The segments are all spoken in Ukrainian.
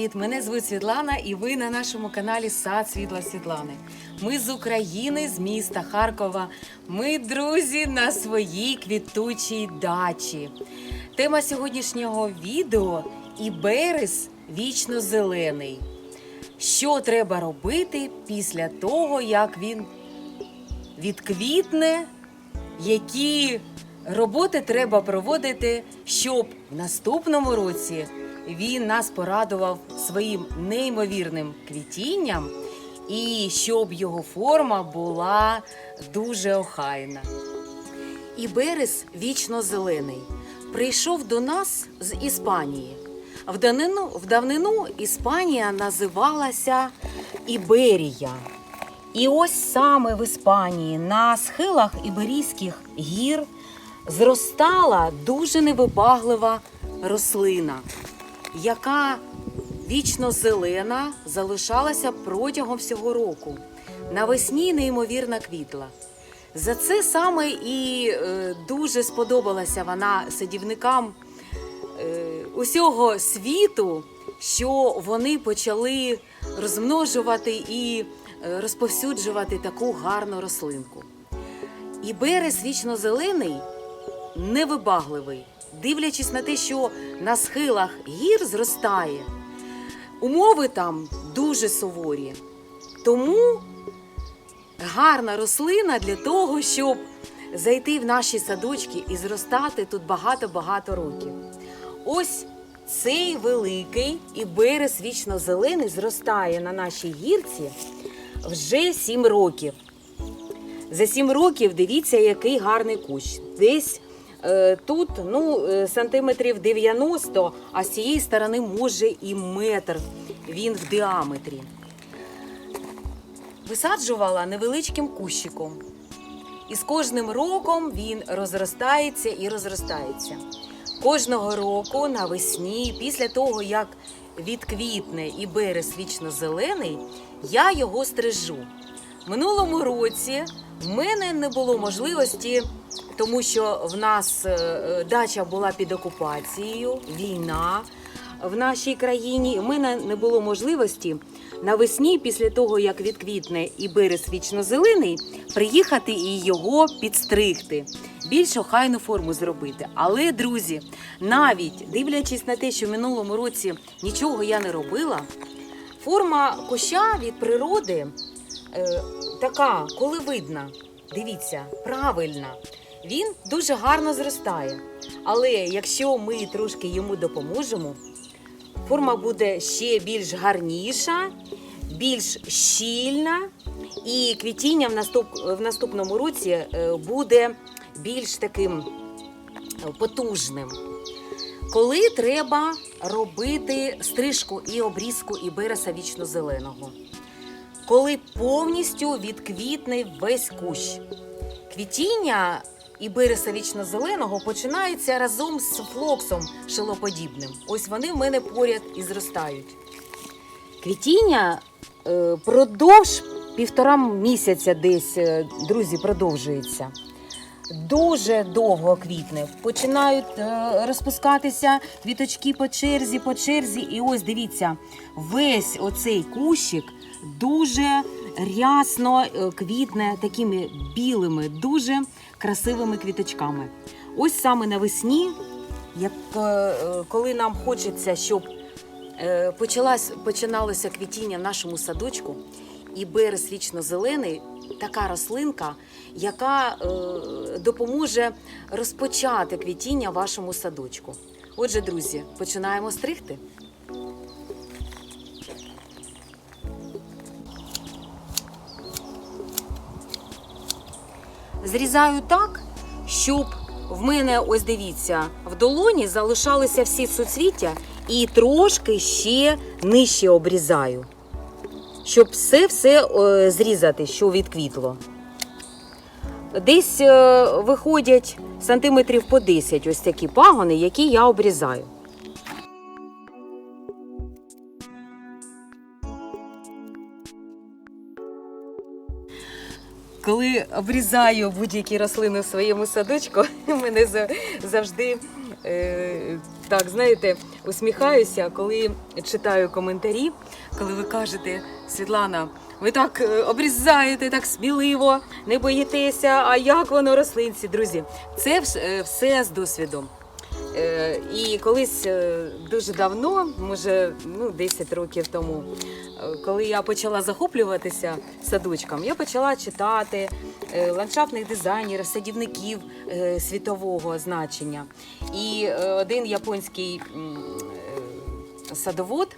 Привіт! Мене звуть Світлана, і ви на нашому каналі Сад Світла Світлани. Ми з України, з міста Харкова. Ми друзі на своїй квітучій дачі. Тема сьогоднішнього відео і берез вічно зелений. Що треба робити після того, як він відквітне, які роботи треба проводити, щоб в наступному році він нас порадував своїм неймовірним квітінням і щоб його форма була дуже охайна. І берез вічно зелений прийшов до нас з Іспанії. В давнину, в давнину Іспанія називалася Іберія. І ось саме в Іспанії на схилах Іберійських гір зростала дуже невибаглива рослина, яка вічно зелена залишалася протягом всього року. Навесні неймовірно квітла. За це саме і е, дуже сподобалася вона садівникам е, усього світу, що вони почали розмножувати і е, розповсюджувати таку гарну рослинку. І берез вічно зелений, невибагливий, дивлячись на те, що на схилах гір зростає. Умови там дуже суворі. Тому гарна рослина для того, щоб зайти в наші садочки і зростати тут багато-багато років. Ось цей великий і берез вічно зелений зростає на нашій гірці вже 7 років. За 7 років дивіться, який гарний кущ. Десь тут ну, е, сантиметрів 90, а з цієї сторони може і метр він в діаметрі. Висаджувала невеличким кущиком. І з кожним роком він розростається і розростається. Кожного року навесні, після того, як відквітне і берез вічно зелений, я його стрижу. Минулому році в мене не було можливості, тому що в нас е, е, дача була під окупацією, війна в нашій країні. У мене не було можливості навесні, після того як відквітне і берез вічно зелений, приїхати і його підстригти. Більш охайну форму зробити. Але, друзі, навіть дивлячись на те, що в минулому році нічого я не робила, форма куща від природи е, така, коли видна, дивіться, правильна. Він дуже гарно зростає. Але якщо ми трошки йому допоможемо, форма буде ще більш гарніша, більш щільна, і квітіння в, наступ, в наступному році е, буде більш таким е, потужним. Коли треба робити стрижку і обрізку і береса вічно зеленого, коли повністю відквітне весь кущ. Квітіння і береса вічно зеленого починаються разом з флоксом шилоподібним. Ось вони в мене поряд і зростають. Квітіння е, продовж півтора місяця десь, е, друзі, продовжується. Дуже довго квітне. Починають е, розпускатися квіточки по черзі, по черзі. І ось дивіться, весь оцей кущик дуже рясно е, квітне такими білими, дуже красивими квіточками. Ось саме навесні, як, е, коли нам хочеться, щоб е, почалась, починалося квітіння в нашому садочку, і берез вічно зелений, така рослинка, яка допоможе розпочати квітіння вашому садочку. Отже, друзі, починаємо стригти. Зрізаю так, щоб в мене, ось дивіться, в долоні залишалися всі суцвіття і трошки ще нижче обрізаю, щоб все все е, зрізати, що відквітло. Десь е, виходять сантиметрів по 10 ось такі пагони, які я обрізаю. Коли обрізаю будь-які рослини в своєму садочку, мене завжди е, так, знаєте, усміхаюся, коли читаю коментарі, коли ви кажете, Світлана, ви так е, обрізаєте, так сміливо, не боїтеся, а як воно рослинці, друзі, це е, все з досвідом. Е, І колись е, дуже давно, може, ну 10 років тому, е, коли я почала захоплюватися садочком, я почала читати ландшафтних дизайнерів, садівників світового значення. І один японський садовод.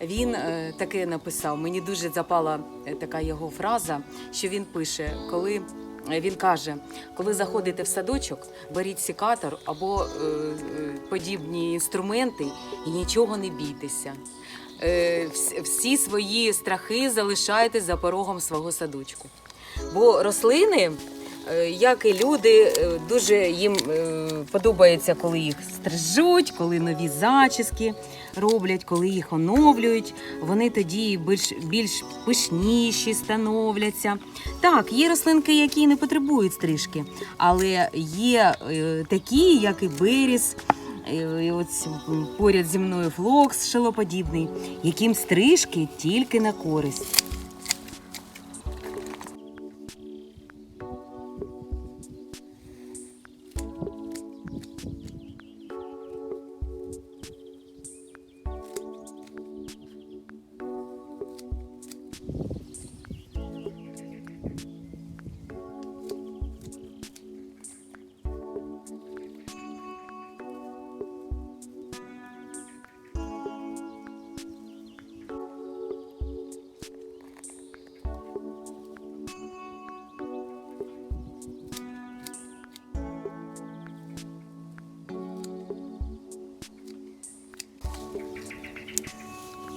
Він таке написав. Мені дуже запала така його фраза, що він пише, коли він каже: коли заходите в садочок, беріть сікатор або е, е, подібні інструменти і нічого не бійтеся. Е, всі свої страхи залишайте за порогом свого садочку. Бо рослини, е, як і люди, е, дуже їм подобається, коли їх стрижуть, коли нові зачіски роблять, коли їх оновлюють. Вони тоді більш, більш пишніші становляться. Так, є рослинки, які не потребують стрижки, але є е, такі, як і беріс. е, і Ось поряд зі мною флокс шилоподібний, яким стрижки тільки на користь.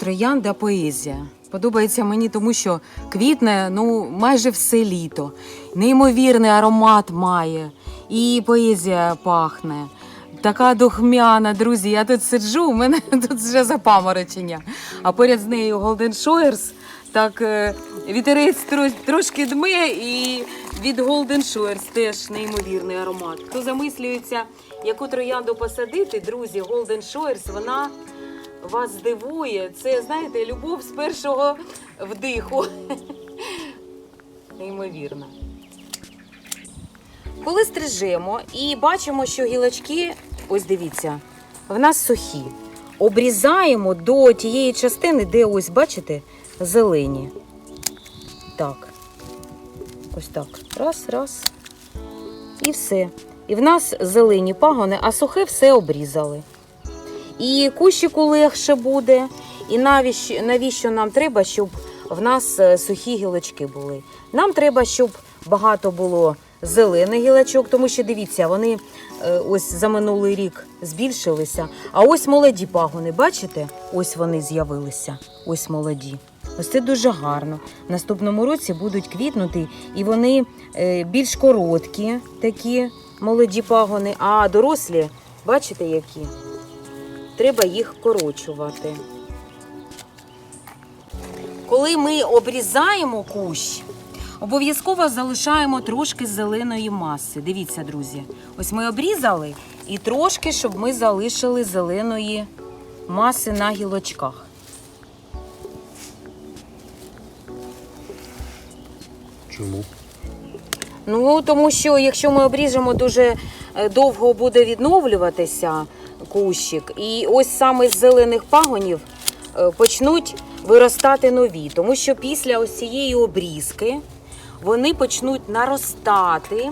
Троянда поезія. Подобається мені, тому що квітне ну, майже все літо. Неймовірний аромат має. І поезія пахне. Така духмяна, друзі. Я тут сиджу, у мене тут вже запаморочення. А поряд з нею Golden Showers, так е, вітерець тро- трошки дме, і від Golden Showers теж неймовірний аромат. Хто замислюється, яку троянду посадити, друзі, Golden Showers, вона вас здивує. Це, знаєте, любов з першого вдиху. Неймовірно. Коли стрижемо і бачимо, що гілочки, ось дивіться, в нас сухі. Обрізаємо до тієї частини, де ось, бачите, зелені. Так. Ось так. Раз, раз. І все. І в нас зелені пагони, а сухе все обрізали. І кущику легше буде. І навіщо, навіщо нам треба, щоб в нас е, сухі гілочки були? Нам треба, щоб багато було зелених гілочок, тому що дивіться, вони е, ось за минулий рік збільшилися. А ось молоді пагони, бачите? Ось вони з'явилися. Ось молоді. Ось це дуже гарно. В наступному році будуть квітнути, і вони е, більш короткі, такі молоді пагони, а дорослі, бачите, які? Треба їх корочувати. Коли ми обрізаємо кущ, обов'язково залишаємо трошки зеленої маси. Дивіться, друзі. Ось ми обрізали і трошки, щоб ми залишили зеленої маси на гілочках. Чому? Ну, тому що якщо ми обріжемо, дуже е, довго буде відновлюватися кущик. І ось саме з зелених пагонів е, почнуть виростати нові. Тому що після ось цієї обрізки вони почнуть наростати.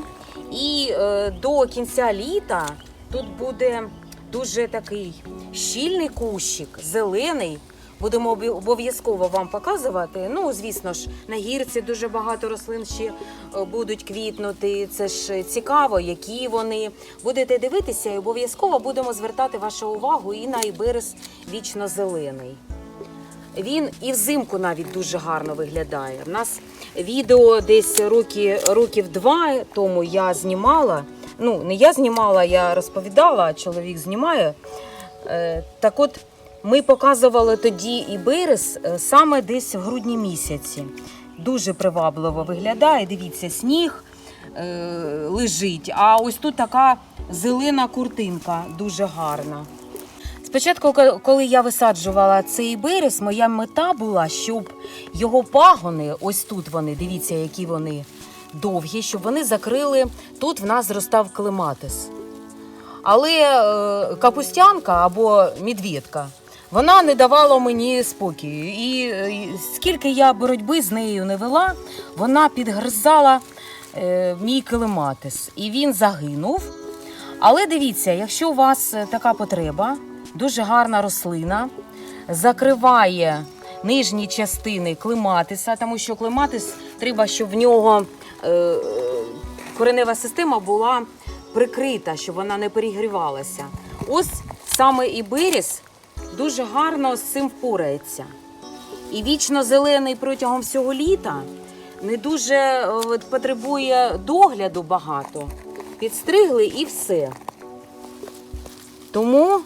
І е, до кінця літа тут буде дуже такий щільний кущик, зелений. Будемо обов'язково вам показувати. Ну, звісно ж, на гірці дуже багато рослин ще е, будуть квітнути. Це ж цікаво, які вони. Будете дивитися і обов'язково будемо звертати вашу увагу і на іберес вічно зелений. Він і взимку навіть дуже гарно виглядає. У нас відео десь роки, років два тому я знімала. Ну, не я знімала, я розповідала, а чоловік знімає. Е, так от ми показували тоді і берез е, саме десь в грудні місяці. Дуже привабливо виглядає. Дивіться, сніг е, лежить. А ось тут така зелена куртинка, дуже гарна. Спочатку, коли я висаджувала цей берез, моя мета була, щоб його пагони, ось тут вони, дивіться, які вони довгі, щоб вони закрили. Тут в нас зростав клематис. Але е, капустянка або медведка, вона не давала мені спокою. І, е, скільки я боротьби з нею не вела, вона підгризала е, мій клематис. І він загинув. Але дивіться, якщо у вас е, така потреба, дуже гарна рослина, закриває нижні частини клематиса, тому що клематис треба, щоб в нього е, коренева система була прикрита, щоб вона не перегрівалася. Ось саме і беріз дуже гарно з цим впорається. І вічно зелений протягом всього літа не дуже е, от, потребує догляду багато. Підстригли і все. Тому,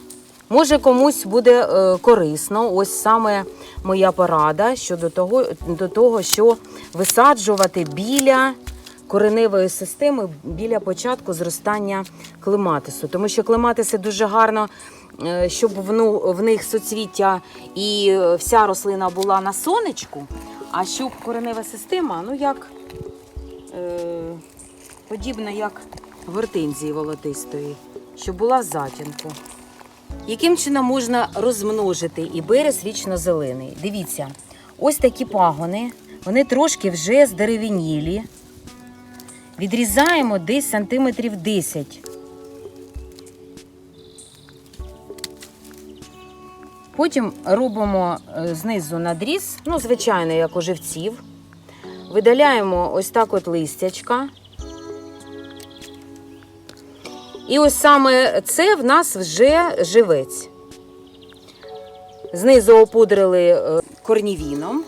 може, комусь буде е, корисно. Ось саме моя порада щодо того, до того, що висаджувати біля кореневої системи, біля початку зростання клематису. Тому що клематиси дуже гарно, щоб в, них соцвіття і е, вся рослина була на сонечку, а щоб коренева система, ну як. Е, подібна як гортензії волотистої, щоб була в затінку. Яким чином можна розмножити і берез вічно зелений? Дивіться, ось такі пагони, вони трошки вже здеревенілі. Відрізаємо десь сантиметрів 10. Потім робимо е, знизу надріз, ну, звичайно, як у живців. Видаляємо ось так от листячка. І ось саме це в нас вже живець. Знизу опудрили е, корнівіном.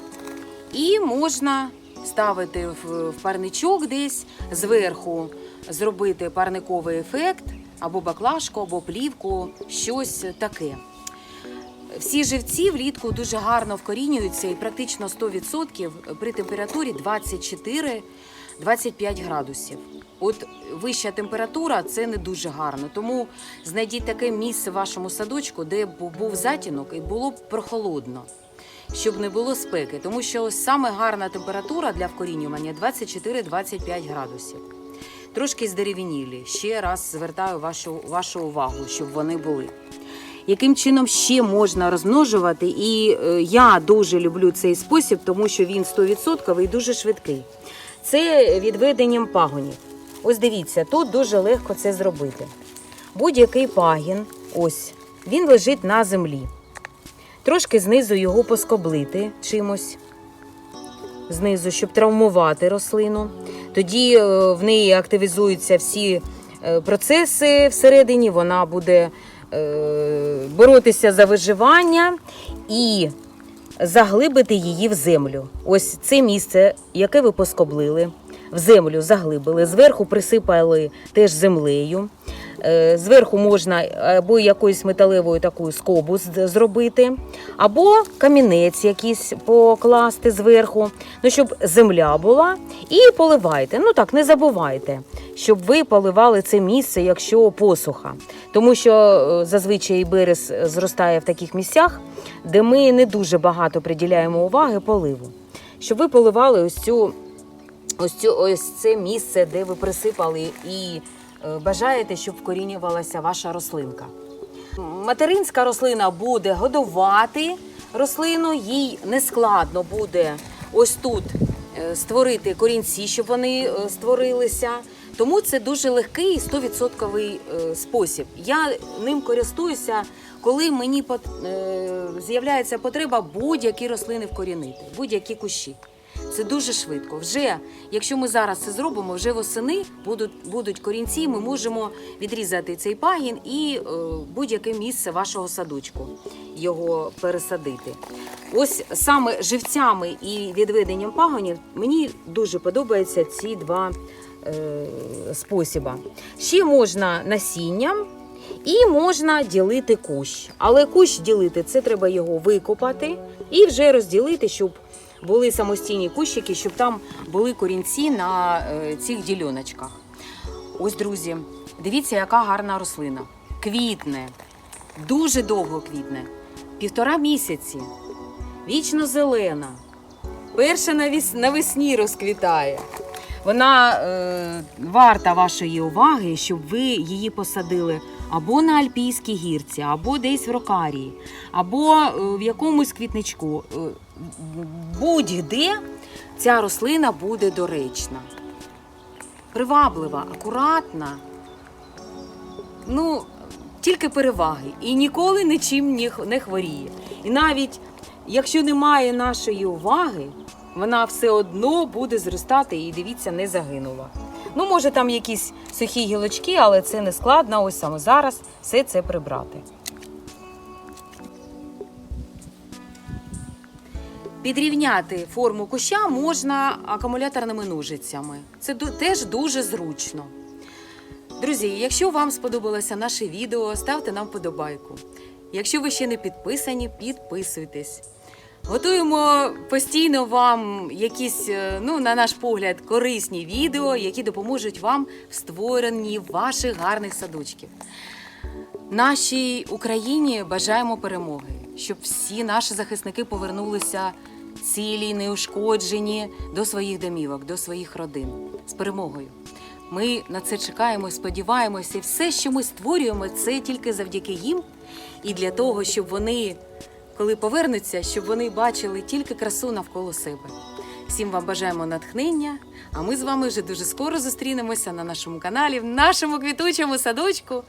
І можна ставити в парничок десь зверху, зробити парниковий ефект, або баклажку, або плівку, щось таке. Всі живці влітку дуже гарно вкорінюються і практично 100% при температурі 24-25 градусів. От вища температура це не дуже гарно. Тому знайдіть таке місце в вашому садочку, де був затінок і було б прохолодно, щоб не було спеки. Тому що ось саме гарна температура для вкорінювання 24-25 градусів. Трошки здеревінілі. Ще раз звертаю вашу, вашу увагу, щоб вони були яким чином ще можна розмножувати. І е, я дуже люблю цей спосіб, тому що він 100% і дуже швидкий. Це відведенням пагонів. Ось дивіться, тут дуже легко це зробити. Будь-який пагін, ось, він лежить на землі. Трошки знизу його поскоблити чимось, знизу, щоб травмувати рослину. Тоді е, в неї активізуються всі е, процеси всередині, вона буде боротися за виживання і заглибити її в землю. Ось це місце, яке ви поскоблили, в землю заглибили, зверху присипали теж землею. Е, Зверху можна або якоюсь металевою таку скобу зробити, або камінець якийсь покласти зверху, ну, щоб земля була, і поливайте. Ну так, не забувайте, щоб ви поливали це місце, якщо посуха. Тому що е, зазвичай берез зростає в таких місцях, де ми не дуже багато приділяємо уваги поливу. Щоб ви поливали ось цю ось, цю, ось це місце, де ви присипали і бажаєте, щоб вкорінювалася ваша рослинка. Материнська рослина буде годувати рослину, їй нескладно буде ось тут е, створити корінці, щоб вони е, створилися. Тому це дуже легкий 100% е, спосіб. Я ним користуюся, коли мені е, з'являється потреба будь-які рослини вкорінити, будь-які кущі. Це дуже швидко. Вже якщо ми зараз це зробимо, вже восени будуть, будуть корінці. Ми можемо відрізати цей пагін і е, будь-яке місце вашого садочку його пересадити. Ось саме живцями і відведенням пагонів мені дуже подобаються ці два е, спосіби. Ще можна насінням. І можна ділити кущ. Але кущ ділити це треба його викопати і вже розділити, щоб були самостійні кущики, щоб там були корінці на е, цих діляночках. Ось, друзі, дивіться, яка гарна рослина. Квітне. дуже довго квітне, півтора місяці, вічно зелена. Перша навесні розквітає. Вона е, варта вашої уваги, щоб ви її посадили або на Альпійській гірці, або десь в рокарії, або е, в якомусь квітничку. Будь-де ця рослина буде доречна. Приваблива, акуратна. Ну, тільки переваги. І ніколи нічим не хворіє. І навіть якщо немає нашої уваги, вона все одно буде зростати і дивіться, не загинула. Ну, може, там якісь сухі гілочки, але це не складно. Ось саме зараз все це прибрати. Підрівняти форму куща можна акумуляторними ножицями. Це теж дуже зручно. Друзі, якщо вам сподобалося наше відео, ставте нам вподобайку. Якщо ви ще не підписані, підписуйтесь. Готуємо постійно вам якісь, е, ну, на наш погляд, корисні відео, які допоможуть вам в створенні ваших гарних садочків. Нашій Україні бажаємо перемоги, щоб всі наші захисники повернулися цілі, неушкоджені до своїх домівок, до своїх родин з перемогою. Ми на це чекаємо, сподіваємося, і все, що ми створюємо, це тільки завдяки їм, і для того, щоб вони, коли повернуться, щоб вони бачили тільки красу навколо себе. Всім вам бажаємо натхнення. А ми з вами вже дуже скоро зустрінемося на нашому каналі, в нашому квітучому садочку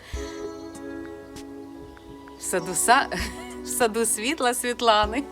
в саду, са... в саду світла Світлани.